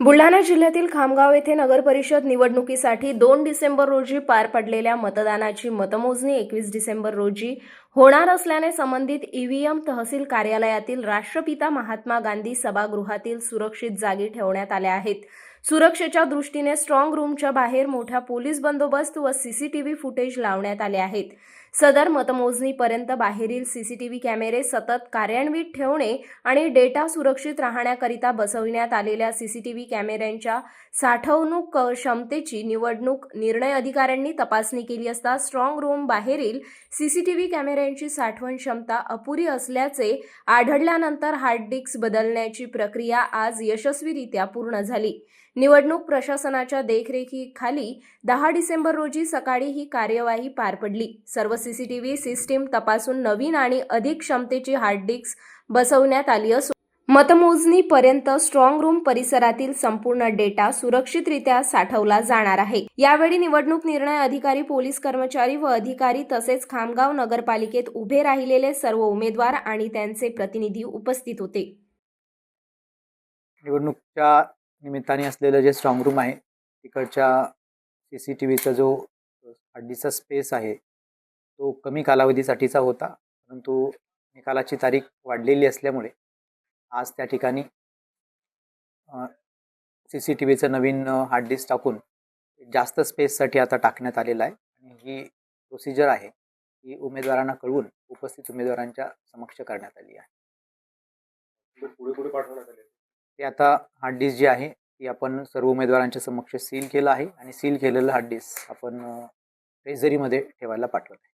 बुलढाणा जिल्ह्यातील खामगाव येथे नगरपरिषद निवडणुकीसाठी दोन डिसेंबर रोजी पार पडलेल्या मतदानाची मतमोजणी एकवीस डिसेंबर रोजी होणार असल्याने संबंधित ईव्हीएम तहसील कार्यालयातील राष्ट्रपिता महात्मा गांधी सभागृहातील सुरक्षित जागी ठेवण्यात आल्या आहेत. सुरक्षेच्या दृष्टीने स्ट्रॉंग रूमच्या बाहेर मोठा पोलीस बंदोबस्त व सीसीटीव्ही फुटेज लावण्यात आले आहेत. सदर मतमोजणीपर्यंत बाहेरील सीसीटीव्ही कॅमेरे सतत कार्यान्वित ठेवणे आणि डेटा सुरक्षित राहण्याकरिता बसविण्यात आलेल्या सीसीटीव्ही कॅमेऱ्यांच्या साठवणूक क्षमतेची निवडणूक निर्णय अधिकाऱ्यांनी तपासणी केली असता स्ट्रॉंग रूम बाहेरील सीसीटीव्ही कॅमेऱ्यांची साठवण क्षमता अपुरी असल्याचे आढळल्यानंतर हार्ड डिस्क बदलण्याची प्रक्रिया आज यशस्वीरित्या पूर्ण झाली. निवडणूक प्रशासनाच्या देखरेखीखाली दहा डिसेंबर रोजी सकाळी ही कार्यवाही पार पडली. सर्व सीसीटीव्ही सिस्टीम तपासून नवीन आणि अधिक क्षमतेची हार्ड डिस्क बसवण्यात आली असून मतमोजणीपर्यंत स्ट्रॉंग रूम परिसरातील संपूर्ण डेटा सुरक्षितरित्या साठवला जाणार आहे. यावेळी निवडणूक निर्णय अधिकारी पोलीस कर्मचारी व अधिकारी तसेच खामगाव नगरपालिकेत उभे राहिलेले सर्व उमेदवार आणि त्यांचे प्रतिनिधी उपस्थित होते. निवडणूकच्या निमित्ताने असलेलं जे स्ट्रॉंग रूम आहे तिकडच्या सी सी टी व्हीचा जो हड्डीचा स्पेस आहे तो कमी कालावधीसाठीचा होता. परंतु निकालाची तारीख वाढलेली असल्यामुळे आज त्या ठिकाणी सी सी टी व्हीचं नवीन हार्ड डिस्क टाकून जास्त स्पेससाठी आता टाकण्यात आलेलं आहे. आणि ही प्रोसिजर आहे ही उमेदवारांना कळवून उपस्थित उमेदवारांच्या समक्ष करण्यात आली आहे. पुढे पुढे पाठवण्यात आली ते आता हार्ड डिस्क जी आहे ती आपण सर्व उमेदवारांच्या समक्ष सील केलं आहे आणि सील केलेलं हार्ड डिस्क आपण ट्रेझरीमध्ये ठेवायला पाठवत आहे.